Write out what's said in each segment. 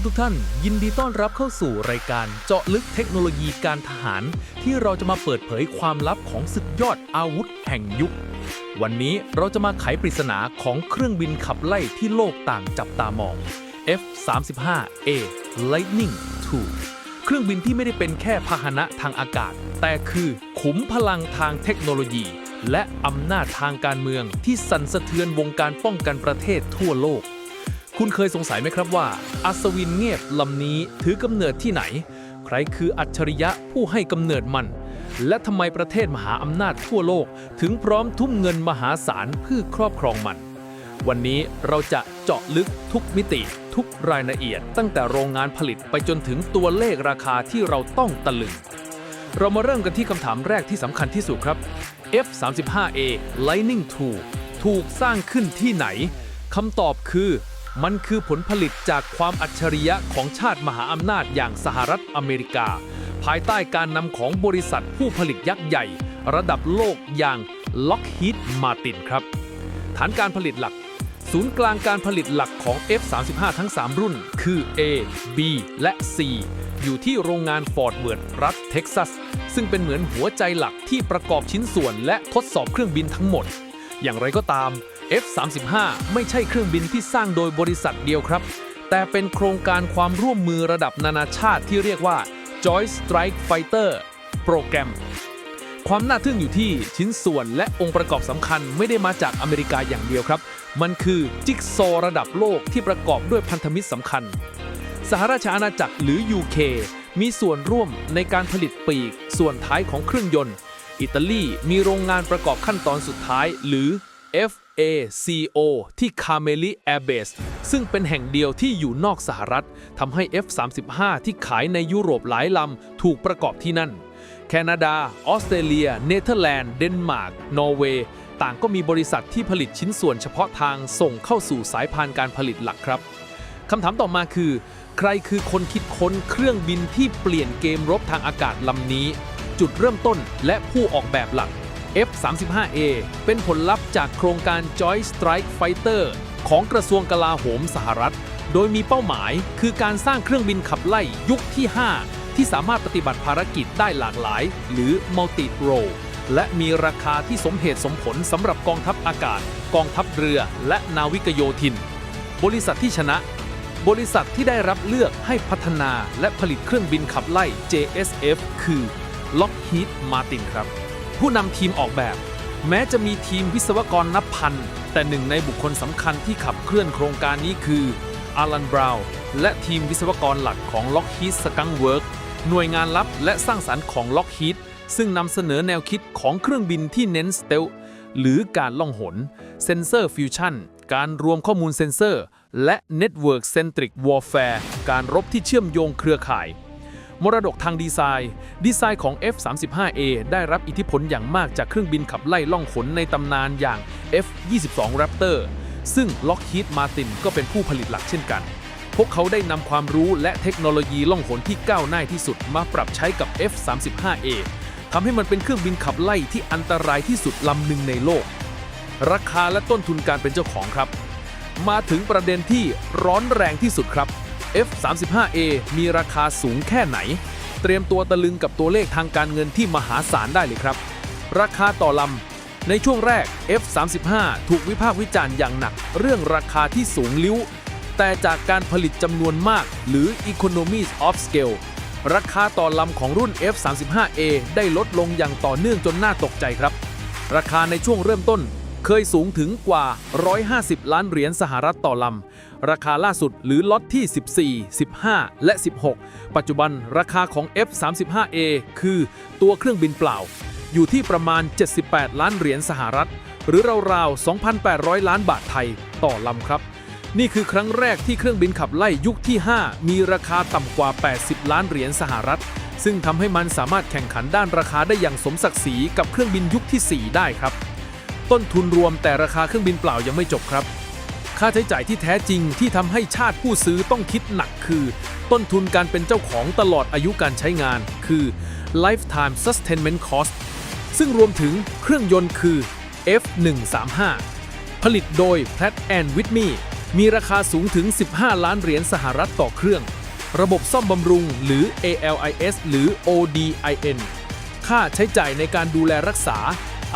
สวัสดีครับทุกท่าน ยินดีต้อนรับเข้าสู่รายการเจาะลึกเทคโนโลยีการทหาร ที่เราจะมาเปิดเผยความลับของศึกยอดอาวุธแห่งยุค วันนี้เราจะมาไขปริศนาของเครื่องบินขับไล่ที่โลกต่างจับตามอง F-35A Lightning II เครื่องบินที่ไม่ได้เป็นแค่พาหนะทางอากาศ แต่คือขุมพลังทางเทคโนโลยี และอำนาจทางการเมืองที่สั่นสะเทือนวงการป้องกันประเทศทั่วโลก คุณเคยสงสัยไหมครับว่า อัศวินเงียบลำนี้ถือกำเนิดที่ไหน ใครคืออัจฉริยะผู้ให้กำเนิดมัน และทำไมประเทศมหาอำนาจทั่วโลก ถึงพร้อมทุ่มเงินมหาศาลเพื่อครอบครองมัน วันนี้เราจะเจาะลึกทุกมิติ ทุกรายละเอียด ตั้งแต่โรงงานผลิตไปจนถึงตัวเลขราคาที่เราต้องตะลึง เรามาเริ่มกันที่คำถามแรกที่สำคัญที่สุดครับ F-35A Lightning II ถูกสร้างขึ้นที่ไหนคำตอบคือ มันคือผลผลิตจากความอัจฉริยะของชาติมหาอำนาจอย่างสหรัฐอเมริกา ภายใต้การนำของบริษัทผู้ผลิตยักษ์ใหญ่ ระดับโลกอย่าง Lockheed Martin ครับ ฐานการผลิตหลัก ศูนย์กลางการผลิตหลักของ F35 ทั้ง 3 รุ่น คือ A B และ C อยู่ที่โรงงานฟอร์ดเวิร์ดรัฐเท็กซัส ซึ่งเป็นเหมือนหัวใจหลักที่ประกอบชิ้นส่วนและทดสอบเครื่องบินทั้งหมด อย่างไรก็ตาม F35 ไม่ใช่เครื่องบินที่สร้างโดยบริษัทเดียวครับ แต่เป็นโครงการความร่วมมือระดับนานาชาติที่เรียกว่า Joint Strike Fighter โปรแกรม ความน่าทึ่งอยู่ที่ชิ้นส่วนและองค์ประกอบสำคัญไม่ได้มาจากอเมริกาอย่างเดียวครับ มันคือจิ๊กซอว์ระดับโลกที่ประกอบด้วยพันธมิตรสำคัญ สหราชอาณาจักรหรือ UK มีส่วนร่วมในการผลิตปีกส่วนท้ายของเครื่องยนต์ อิตาลีมีโรงงานประกอบขั้นตอนสุดท้ายหรือ F A.C.O. ที่ Cameli Air Base ซึ่งเป็นแห่งเดียวที่อยู่นอกสหรัฐทำให้ F35 ที่ขายในยุโรปหลายลำถูกประกอบที่นั่น แคนาดา ออสเตรเลีย เนเธอร์แลนด์ เดนมาร์ก นอร์เวย์ ต่างก็มีบริษัทที่ผลิตชิ้นส่วนเฉพาะทางส่งเข้าสู่สายพานการผลิตหลักครับคำถามต่อมาคือ ใครคือคนคิดค้นเครื่องบินที่เปลี่ยนเกมรบทางอากาศลำนี้ จุดเริ่มต้นและผู้ออกแบบหลัก F-35A เป็นผลลัพธ์จากโครงการ Joint Strike Fighter ของกระทรวงกลาโหมสหรัฐ โดยมีเป้าหมายคือการสร้างเครื่องบินขับไล่ยุคที่ 5 ที่สามารถปฏิบัติภารกิจได้หลากหลาย หรือ Multi Role และมีราคาที่สมเหตุสมผลสำหรับกองทัพอากาศ กองทัพเรือ และนาวิกโยธิน บริษัทที่ชนะ บริษัทที่ได้รับเลือกให้พัฒนาและผลิตเครื่องบินขับไล่ JSF คือ Lockheed Martin ครับ ผู้นำทีมออกแบบ แม้จะมีทีมวิศวกรนับพัน แต่หนึ่งในบุคคลสำคัญที่ขับเคลื่อนโครงการนี้คืออารันบราวน์และทีมวิศวกรหลักของ Lockheed Skunk Works หน่วยงานลับและสร้างสรรค์ของ Lockheed ซึ่งนำเสนอแนวคิดของเครื่องบินที่เน้นสเตลหรือการล่องหน เซนเซอร์ฟิวชั่น การรวมข้อมูลเซนเซอร์ และ Network Centric Warfare การรบที่เชื่อมโยงเครือข่าย มรดกทางดีไซน์ ดีไซน์ของ F-35A ได้รับอิทธิพลอย่างมากจากเครื่องบินขับไล่ล่องขนในตำนานอย่าง F-22 Raptor ซึ่ง Lockheed Martin ก็เป็นผู้ผลิตหลักเช่นกัน พวกเขาได้นำความรู้และเทคโนโลยีล่องหนที่ก้าวหน้าที่สุดมาปรับใช้กับ F-35A ทำให้มันเป็นเครื่องบินขับไล่ที่อันตรายที่สุดลำหนึ่งในโลก ราคาและต้นทุนการเป็นเจ้าของครับ มาถึงประเด็นที่ร้อนแรงที่สุดครับ F35A มีราคาสูงแค่ไหน เตรียมตัวตะลึงกับตัวเลขทางการเงินที่มหาศาลได้เลยครับ ราคาต่อลำ ในช่วงแรก F35 ถูกวิพากษ์วิจารณ์อย่างหนัก เรื่องราคาที่สูงลิ้ว แต่จากการผลิตจำนวนมากหรือ Economies of Scale ราคาต่อลำของรุ่น F35A ได้ลดลงอย่างต่อเนื่องจนน่าตกใจครับ ราคาในช่วงเริ่มต้น เคยสูงถึงกว่า 150 ล้านเหรียญสหรัฐต่อลำ ราคาล่าสุดหรือล็อตที่ 14 15 และ 16 ปัจจุบันราคาของ F35A คือตัวเครื่องบินเปล่า อยู่ที่ประมาณ 78 ล้านเหรียญสหรัฐ หรือราวๆ 2,800 ล้านบาทไทยต่อลำครับ นี่คือครั้งแรกที่เครื่องบินขับไล่ยุคที่ 5 มีราคาต่ำกว่า 80 ล้านเหรียญสหรัฐ ซึ่งทำให้มันสามารถแข่งขันด้านราคาได้อย่างสมศักดิ์ศรีกับเครื่องบินยุคที่ 4 ได้ครับ ต้นทุนรวมแต่ราคาเครื่องบินเปล่ายังไม่จบครับ ค่าใช้จ่ายที่แท้จริงที่ทำให้ชาติผู้ซื้อต้องคิดหนักคือ ต้นทุนการเป็นเจ้าของตลอดอายุการใช้งาน คือ lifetime sustainment cost ซึ่งรวมถึงเครื่องยนต์คือ F135 ผลิตโดย Pratt Whitney มีราคาสูงถึง 15 ล้านเหรียญสหรัฐต่อเครื่อง ระบบซ่อมบำรุงหรือ ALIS หรือ ODIN ค่าใช้จ่ายในการดูแลรักษา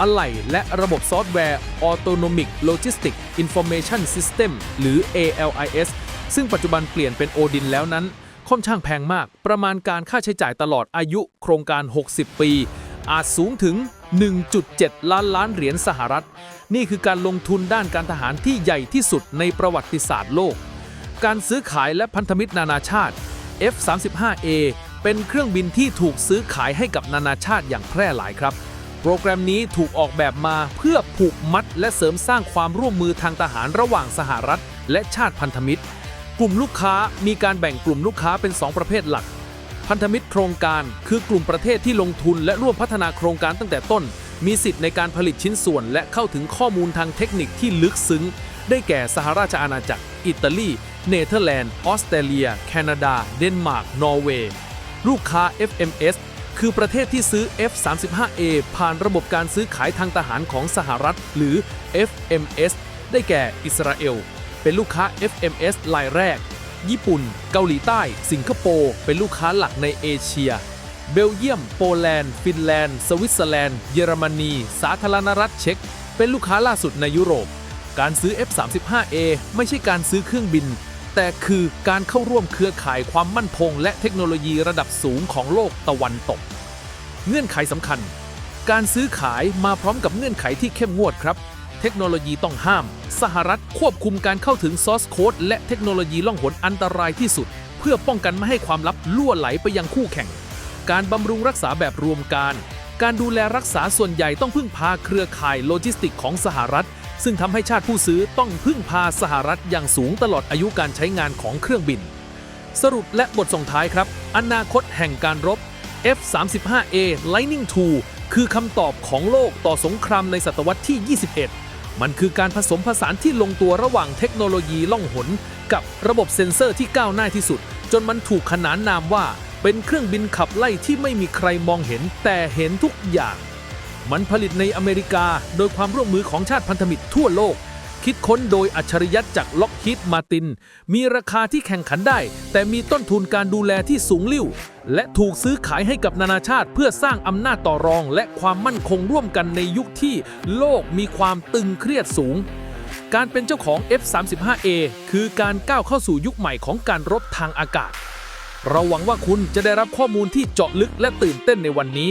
อะไหล่และระบบซอฟต์แวร์ Autonomic Logistic Information System หรือ ALIS ซึ่งปัจจุบันเปลี่ยนเป็น Odin แล้วนั้น ค่อนข้างแพงมาก ประมาณการค่าใช้จ่ายตลอดอายุโครงการ 60 ปี อาจสูงถึง 1.7 ล้านล้านเหรียญสหรัฐ นี่คือการลงทุนด้านการทหารที่ใหญ่ที่สุดในประวัติศาสตร์โลก การซื้อขายและพันธมิตรนานาชาติ F-35A เป็นเครื่องบินที่ถูกซื้อขายให้กับนานาชาติอย่างแพร่หลายครับ โปรแกรมนี้ถูกออกแบบมาเพื่อผูกมัดและเสริมสร้างความร่วมมือทางทหารระหว่างสหรัฐ และชาติพันธมิตร กลุ่มลูกค้ามีการแบ่งกลุ่มลูกค้าเป็น 2 ประเภทหลัก พันธมิตรโครงการ คือกลุ่มประเทศที่ลงทุนและร่วมพัฒนาโครงการตั้งแต่ต้น มีสิทธิ์ในการผลิตชิ้นส่วน และเข้าถึงข้อมูลทางเทคนิคที่ลึกซึ้ง ได้แก่สหราชอาณาจักร อิตาลี เนเธอร์แลนด์ ออสเตรเลีย แคนาดา เดนมาร์ก นอร์เวย์ ลูกค้า FMS คือประเทศที่ซื้อ F-35A ผ่านระบบการซื้อขายทางทหารของสหรัฐ หรือ FMS ได้แก่อิสราเอล เป็นลูกค้า FMS รายแรก ญี่ปุ่น เกาหลีใต้ สิงคโปร์ เป็นลูกค้าหลักในเอเชีย เบลเยียม โปแลนด์ ฟินแลนด์ สวิตเซอร์แลนด์ เยอรมนี สาธารณรัฐเช็ก เป็นลูกค้าล่าสุดในยุโรป การซื้อ F-35A ไม่ใช่การซื้อเครื่องบิน แต่คือการเข้าร่วมเครือข่ายความมั่นคงและเทคโนโลยีระดับสูงของโลกตะวันตก เงื่อนไขสำคัญ การซื้อขายมาพร้อมกับเงื่อนไขที่เข้มงวดครับ เทคโนโลยีต้องห้าม สหรัฐควบคุมการเข้าถึงซอสโค้ดและเทคโนโลยีล่องหนอันตรายที่สุด เพื่อป้องกันไม่ให้ความลับล่วไหลไปยังคู่แข่ง การบำรุงรักษาแบบรวมการ การดูแลรักษาส่วนใหญ่ต้องพึ่งพาเครือข่ายโลจิสติกของสหรัฐ ซึ่งทำให้ชาติผู้ซื้อต้องพึ่งพาสหรัฐอย่างสูงตลอดอายุการใช้งานของเครื่องบิน สรุปและบทส่งท้ายครับ อนาคตแห่งการรบ F-35A Lightning II คือคำตอบของโลกต่อสงครามในศตวรรษที่ 21 มันคือการผสมผสานที่ลงตัวระหว่างเทคโนโลยีล่องหน กับระบบเซ็นเซอร์ที่ก้าวหน้าที่สุด จนมันถูกขนานนามว่า เป็นเครื่องบินขับไล่ที่ไม่มีใครมองเห็นแต่เห็นทุกอย่าง มันผลิตในอเมริกาโดยความร่วมมือของชาติพันธมิตรทั่วโลก คิดค้นโดยอัจฉริยะจากล็อกฮิตมาติน มีราคาที่แข่งขันได้ แต่มีต้นทุนการดูแลที่สูงลิ่ว และถูกซื้อขายให้กับนานาชาติ เพื่อสร้างอำนาจต่อรอง และความมั่นคงร่วมกันในยุคที่โลกมีความตึงเครียดสูงการเป็นเจ้าของ F-35A คือการก้าวเข้าสู่ยุคใหม่ของการรบทางอากาศ เราหวังว่าคุณจะได้รับข้อมูลที่เจาะลึกและตื่นเต้นในวันนี้